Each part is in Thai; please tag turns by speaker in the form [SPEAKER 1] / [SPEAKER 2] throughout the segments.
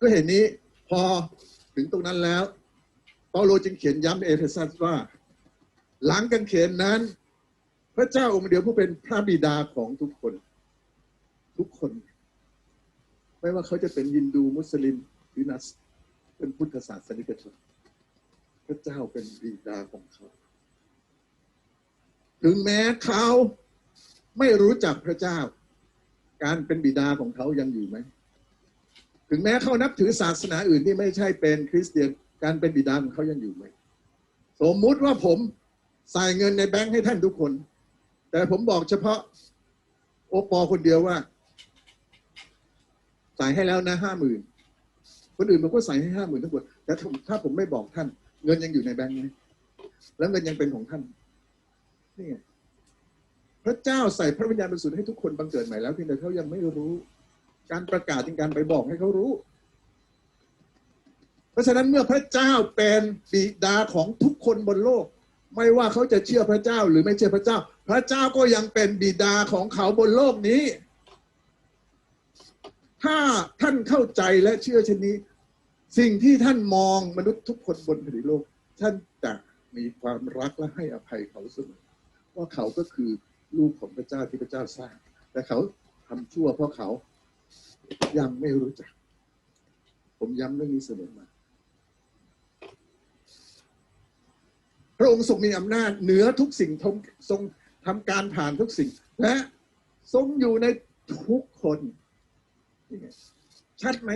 [SPEAKER 1] ก็เห็นนี้พอถึงตรงนั้นแล้วเปาโลจึงเขียนย้ำในเอเฟซัสว่า หลังกันเขนนั้น พระเจ้าองค์เดียวผู้เป็นพระบิดาของทุกคน ทุกคน ไม่ว่าเขาจะเป็นยินดูมุสลิมหรือนัสเป็นพุทธศาสนิกชนพระเจ้าเป็นบิดาของเขา ถึงแม้เขาไม่รู้จักพระเจ้า การเป็นบิดาของเขายังอยู่ไหม ถึงแม้เขานับถือศาสนาอื่นที่ไม่ใช่เป็นคริสเตียนการเป็นบิดาของเขายังอยู่ไหมสมมุติว่าผมใส่เงินในแบงค์ให้ท่านทุกคน แต่ผมบอกเฉพาะโอปอคนเดียวว่า ใส่ให้แล้วนะห้าหมื่นคนอื่นผมก็ใส่ให้ห้าหมื่นทุกคนแต่ถ้าผมไม่บอกท่าน เงินยังอยู่ในแบงค์ไหมแล้วเงินยังเป็นของท่านนี่ไงพระเจ้าใส่พระวิญญาณบริสุทธิ์ให้ทุกคนบังเกิดใหม่แล้วเพียงแต่เขายังไม่รู้ การประกาศจึงการไปบอกให้เขารู้ เพราะฉะนั้นเมื่อพระเจ้าเป็นบิดาของทุกคนบนโลก ไม่ว่าเขาจะเชื่อพระเจ้าหรือไม่เชื่อพระเจ้า พระเจ้าก็ยังเป็นบิดาของเขาบนโลกนี้ ถ้าท่านเข้าใจและเชื่อเช่นนี้ สิ่งที่ท่านมองมนุษย์ทุกคนบนแผ่นดินโลก ท่านจะมีความรักและให้อภัยเขาเสมอว่าเขาก็คือลูกของพระเจ้าที่พระเจ้าสร้าง แต่เขาทำชั่วเพราะเขา ยังไม่รู้จัก ผมย้ำเรื่องนี้เสมอมา พระองค์ทรงมีอำนาจเหนือทุกสิ่งทรงทำการผ่านทุกสิ่ง และทรงอยู่ในทุกคน ชัดไหม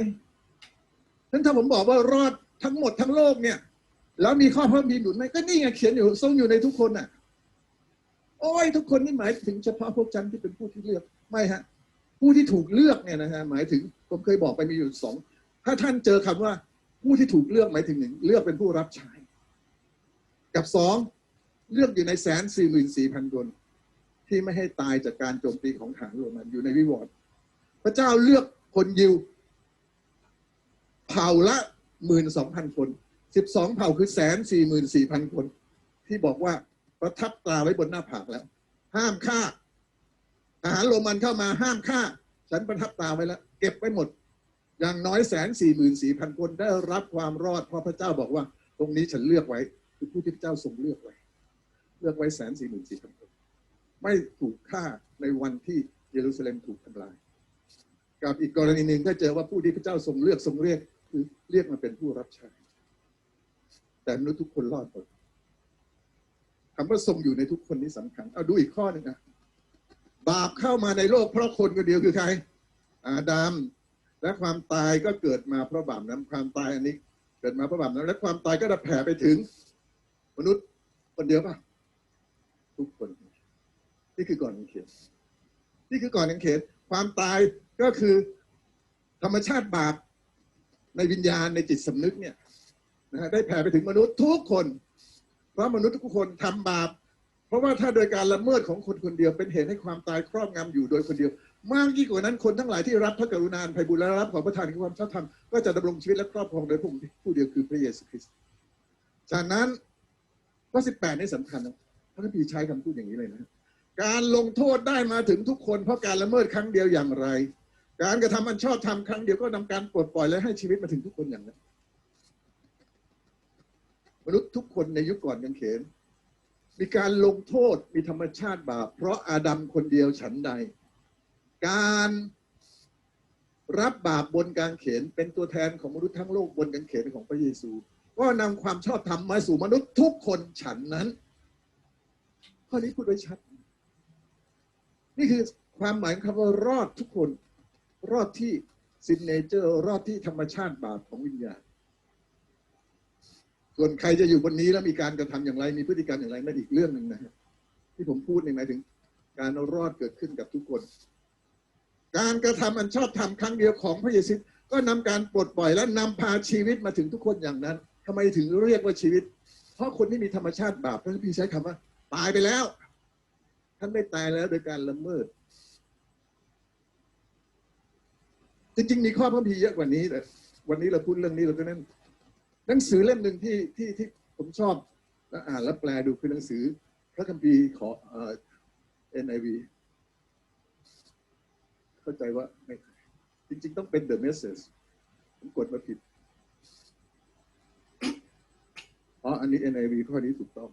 [SPEAKER 1] นั้นถ้าผมบอกว่ารอดทั้งหมดทั้งโลกเนี่ย แล้วมีข้อพิ่มดีหนุนไหมก็นี่ไงเขียนอยู่ทรงอยู่ในทุกคนน่ะ โอ้ยทุกคนนี่หมายถึงเฉพาะพวกฉันที่เป็นผู้ที่เลือก ไม่ฮะ ผู้ที่ถูกเลือกเนี่ยนะฮะหมายถึงผมเคยบอกไปมีอยู่สองถ้าท่านเจอคำว่าผู้ที่ถูกเลือกหมายถึงหนึ่งเลือกเป็นผู้รับใช้กับสองเลือกอยู่ในแสนสี่หมื่นสี่พันคน ที่ไม่ให้ตายจากการโจมตีของทหารโรมันอยู่ในวิวอร์ดพระเจ้าเลือกคนยิว เผ่าละหมื่นสองพันคนสิบสองเผ่าคือแสนสี่หมื่นสี่พันคน ที่บอกว่าประทับตราไว้บนหน้าผากแล้ว ห้ามฆ่าทหารโรมันเข้ามาห้ามฆ่า ฉันประทับตาไว้แล้ว เก็บไว้หมด อย่างน้อยแสนสี่หมื่นสี่พันคนได้รับความรอดเพราะพระเจ้าบอกว่า ตรงนี้ฉันเลือกไว้ คือผู้ที่พระเจ้าทรงเลือกไว้ เลือกไว้แสนสี่หมื่นสี่พันคน ไม่ถูกฆ่าในวันที่เยรูซาเล็มถูกทำลาย กับอีกกรณีหนึ่งถ้าเจอว่าผู้ที่พระเจ้าทรงเลือกทรงเรียกคือเรียกมาเป็นผู้รับใช้แต่มนุษย์ทุกคนรอดหมดคำว่าทรงอยู่ในทุกคนนี้สำคัญ เอาดูอีกข้อหนึ่งนะ บาปเข้ามาในโลกเพราะคนคนเดียวคือใคร อาดัมและความตายก็เกิดมาเพราะบาปนั้นความตายอันนี้ เกิดมาเพราะบาปนั้นและความตายก็ได้แผ่ไปถึง มนุษย์คนเดียวป่ะทุกคน นี่คือก่อนกังเขนนี่คือก่อนกังเขนความตายก็คือธรรมชาติบาปในวิญญาณในจิตสำนึกเนี่ยนะฮะได้แผ่ไปถึงมนุษย์ทุกคน เพราะมนุษย์ทุกคนทำบาป เพราะว่าถ้าโดยการละเมิดของคนคนเดียวเป็นเหตุให้ความตายครอบงำอยู่โดยคนเดียว มากยิ่งกว่านั้นคนทั้งหลายที่รับพระกรุณาภัยบุญและรับของประทานคือความชอบธรรมก็จะดำรงชีวิตและครอบครองโดยพระองค์ผู้เดียวคือพระเยซูคริสต์จากนั้นข้อสิบแปดนี่สำคัญนะพระคัมภีร์ใช้คำพูดอย่างนี้เลยนะการลงโทษได้มาถึงทุกคนเพราะการละเมิดครั้งเดียวอย่างไร การกระทำอันชอบทำครั้งเดียวก็นำการปลดปล่อยและให้ชีวิตมาถึงทุกคนอย่างนั้นมนุษย์ทุกคนในยุคก่อนกันเขน มีการลงโทษมีธรรมชาติบาปเพราะอาดัมคนเดียวฉันใด การรับบาปบนกางเขนเป็นตัวแทนของมนุษย์ทั้งโลกบนกางเขนของพระเยซู ก็นำความชอบธรรมมาสู่มนุษย์ทุกคนฉันนั้น ข้อนี้พูดไว้ชัด นี่คือความหมายคำว่ารอดทุกคน รอดที่ซินเนเจอร์ รอดที่ธรรมชาติบาปของวิญญาณ ส่วนใครจะอยู่บนนี้แล้วมีการกระทำอย่างไร มีพฤติกรรมอย่างไรนั่นอีกเรื่องหนึ่งนะฮะที่ผมพูดในหมายถึง การรอดเกิดขึ้นกับทุกคน การกระทำอันชอบธรรมครั้งเดียวของพระเยซูก็นำการปลดปล่อยและนำพาชีวิตมาถึงทุกคนอย่างนั้นทำไมถึงเรียกว่าชีวิต เพราะคนที่มีธรรมชาติบาปพระคัมภีร์ใช้คำว่า ตายไปแล้ว ท่านไม่ตายแล้วโดยการละเมิด จริงๆมีข้อพระคัมภีร์เยอะกว่านี้แต่วันนี้เราพูดเรื่องนี้เราก็นั่น หนังสือเล่มหนึ่งที่ที่ที่ผมชอบและอ่านและแปลดูคือหนังสือ พระคัมภีร์ขอเอ่อ NIV เข้าใจว่าไม่จริง ๆ ต้องเป็น The Message ผมกดมาผิดอ๋ออันนี้ NIV ข้อนี้ถูกต้อง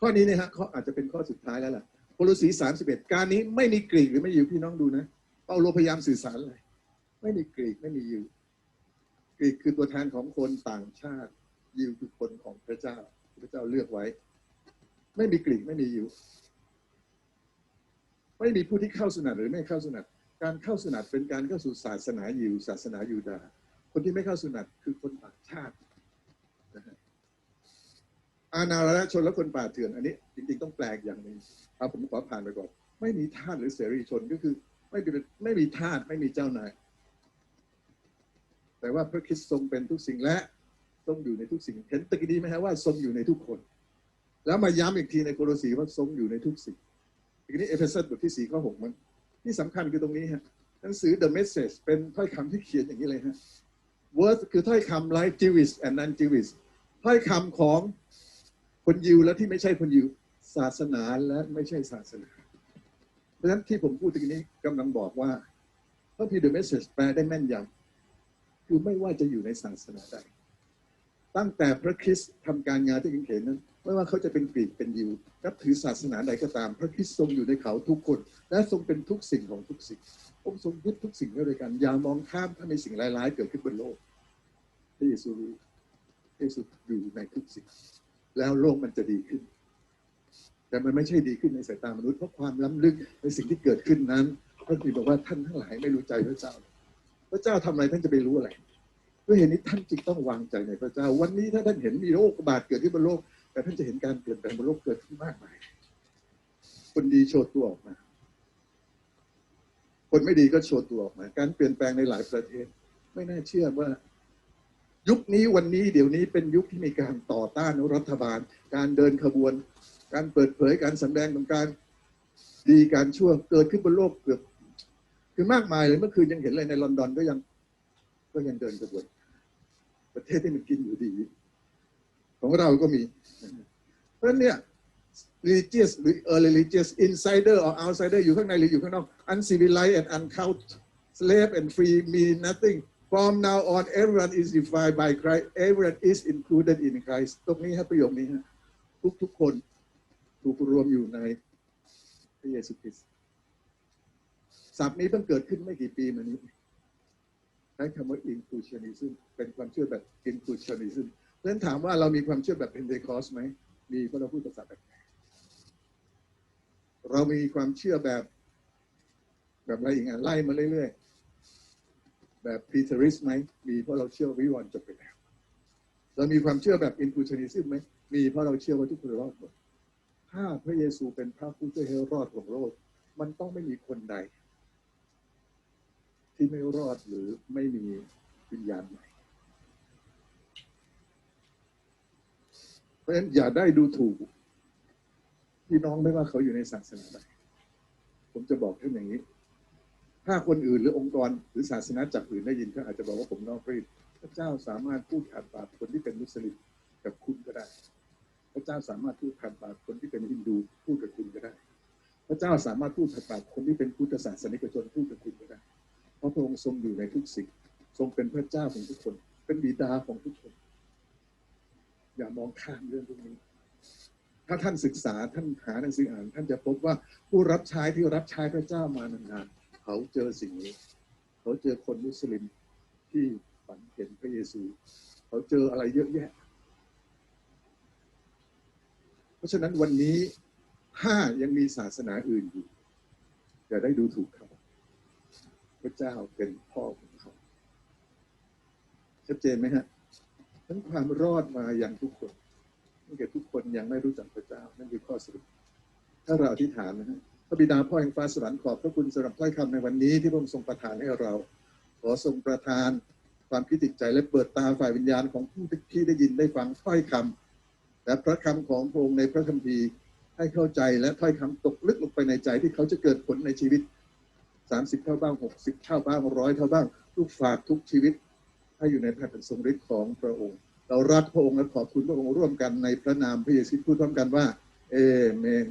[SPEAKER 1] ข้อนี้เนี่ยฮะเขาอาจจะเป็นข้อสุดท้ายแล้วล่ะโคลสีสามสิบเอ็ดการนี้ไม่มีกรีกหรือไม่ยิวพี่น้องดูนะเปาโลพยายามสื่อสารอะไรไม่มีกรีกไม่มียิว กรีกคือตัวแทนของคนต่างชาติ ยิวคือคนของพระเจ้า พระเจ้าเลือกไว้ ไม่มีกรีกไม่มียิว ไม่มีผู้ที่เข้าสนัดหรือไม่เข้าสนัดการเข้าสนัดเป็นการเข้าสู่ศาสนายิว ศาสนายูดาห์คนที่ไม่เข้าสนัดคือคนต่างชาติอาณาประชนและคนป่าเถื่อนอันนี้ จริงๆต้องแปลกอย่างหนึ่งเอาผมขอผ่านไปก่อน ไม่มีทาสหรือเสรีชนก็คือ ไม่มีไม่มีทาสไม่มีเจ้านาย แต่ว่าพระคริสต์ทรงเป็นทุกสิ่งและทรงอยู่ในทุกสิ่งเห็นตะกี้นี้ไหมฮะว่าทรงอยู่ในทุกคน แล้วมาย้ำอีกทีในโคโลสีว่าทรงอยู่ในทุกสิ่งทีนี้เอเฟซัสบทที่สี่ข้อหกมัน ที่สำคัญคือตรงนี้ฮะหนังสือ The Message เป็นถ้อยคำที่เขียนอย่างนี้เลยฮะ Word คือถ้อยคำ like Jewish and non Jewish ถ้อยคำของคนยิวและที่ไม่ใช่คนยิวศาสนาและไม่ใช่ศาสนา เพราะฉะนั้นที่ผมพูดตรงนี้กำลังบอกว่าพระพี The Message แปลได้แม่นยำ คือไม่ว่าจะอยู่ในศาสนาใดตั้งแต่พระคริสต์ทำการงานที่เห็นนั้น ไม่ว่าเขาจะเป็นกรีกเป็นยิวนับถือศาสนาใดก็ตาม พระคริสต์ทรงอยู่ในเขาทุกคน และทรงเป็นทุกสิ่งของทุกสิ่งองค์ทรงยึดทุกสิ่งไว้ด้วยกัน อย่ามองข้ามถ้ามีสิ่งร้ายๆเกิดขึ้นบนโลกพระเยซูรู้พระเยซูอยู่ในทุกสิ่ง แล้วโลกมันจะดีขึ้น แต่มันไม่ใช่ดีขึ้นในสายตามนุษย์เพราะความล้ำลึกในสิ่งที่เกิดขึ้นนั้นพระคัมภีร์บอกว่าท่านทั้งหลายไม่รู้ใจพระเจ้า ระเจ้าทำอะไรท่านจะไปรู้อะไรด้วยเหตุนี้ท่านจึงต้องวางใจในพระเจ้า วันนี้ถ้าท่านเห็นมีโรคระบาดเกิดขึ้นบนโลก แต่ท่านจะเห็นการเปลี่ยนแปลงบนโลกเกิดขึ้นมากมาย คนดีโชว์ตัวออกมา คนไม่ดีก็โชว์ตัวออกมา การเปลี่ยนแปลงในหลายประเทศ ไม่น่าเชื่อว่า ยุคนี้วันนี้เดี๋ยวนี้เป็นยุคที่มีการต่อต้านรัฐบาล การเดินขบวน การเปิดเผยการสำแดงของการดีการชั่วเกิดขึ้นบนโลกเกือบ คือมากมายเลยเมื่อคืนยังเห็นเลยในลอนดอนก็ยัง ก็ยังเดินขบวนประเทศที่มันกินอยู่ดี ของเราก็มี เพราะเนี่ย religious หรือ a religious insider or outsider อยู่ข้างในหรืออยู่ข้างนอก uncivilized and uncouth slave and free mean nothing from now on everyone is defined by Christ everyone is included in Christ ตรงนี้ฮะประโยคนี้ฮะทุกทุกคนถูกรวมอยู่ในพระเยซูคริสต์ ศัพท์นี้เพิ่งเกิดขึ้นไม่กี่ปีมานี้ใช้คำว่า inclusionism เป็นความเชื่อแบบ inclusionism เพราะฉะนั้นถามว่าเรามีความเชื่อแบบ Pentecost ไหมมีเพราะเราพูดภาษาแบบเรามีความเชื่อแบบ แบบอะไรอย่างเงี้ยไล่มาเรื่อยๆ แบบ Preterist ไหมมีเพราะเราเชื่อวิวรณ์จบไปแล้ว เรามีความเชื่อแบบ inclusionism ไหมมีเพราะเราเชื่อว่าทุกคนรอดหมดถ้าพระเยซูเป็นพระผู้ช่วยให้รอดของโลกมันต้องไม่มีคนใด ที่ไม่รอดหรือไม่มีวิญญาณใหม่ เพราะฉะนั้นอย่าได้ดูถูกพี่น้องไม่ว่าเขาอยู่ในศาสนาใดผมจะบอกท่านอย่างนี้ ถ้าคนอื่นหรือองค์กรหรือศาสนาจักอื่นได้ยินเขาอาจจะบอกว่าผมนอกรีดพระเจ้าสามารถพูดผ่านปากคนที่เป็นมุสลิมกับคุณก็ได้ พระเจ้าสามารถพูดผ่านปากคนที่เป็นฮินดูพูดกับคุณก็ได้ พระเจ้าสามารถพูดผ่านปากคนที่เป็นพุทธศาสนิกชนพูดกับคุณก็ได้ พระพระองค์ทรงอยู่ในทุกสิ่ง ทรงเป็นพระเจ้าของทุกคน เป็นบิดาของทุกคน อย่ามองข้ามเรื่องพวกนี้ ถ้าท่านศึกษาท่านหาหนังสืออ่าน ท่านจะพบว่าผู้รับใช้ที่รับใช้พระเจ้ามานานๆเขาเจอสิ่งนี้ เขาเจอคนมุสลิมที่ฝันเห็นพระเยซู เขาเจออะไรเยอะแยะ เพราะฉะนั้นวันนี้ถ้ายังมีศาสนาอื่นอยู่อย่าได้ดูถูกเขา พระเจ้าเป็นพ่อของเขา ชัดเจนไหมฮะทั้งความรอดมาอย่างทุกคนนั่นคือทุกคนยังไม่รู้จักพระเจ้า นั่นคือข้อสรุป ถ้าเราอธิษฐานนะฮะพระบิดาพ่อแห่งฟ้าสวรรค์ขอบพระคุณสำหรับถ้อยคำในวันนี้ที่พระองค์ทรงประทานให้เรา ขอทรงประทานความคิดจิตใจและเปิดตาฝ่ายวิญญาณของผู้ที่ได้ยินได้ฟังถ้อยคำและพระคำของพระองค์ในพระคัมภีร์ให้เข้าใจและถ้อยคำตกลึกลงไปในใจที่เขาจะเกิดผลในชีวิต สามสิบเท่าบ้างหกสิบเท่าบ้างร้อยเท่าบ้าง ลูกฝากทุกชีวิต ให้อยู่ในพระหัตถ์ทรงฤทธิ์ของพระองค์ เรารักพระองค์และขอบคุณพระองค์ร่วมกันในพระนามพระเยซูพูดพร้อมกันว่า เอเมน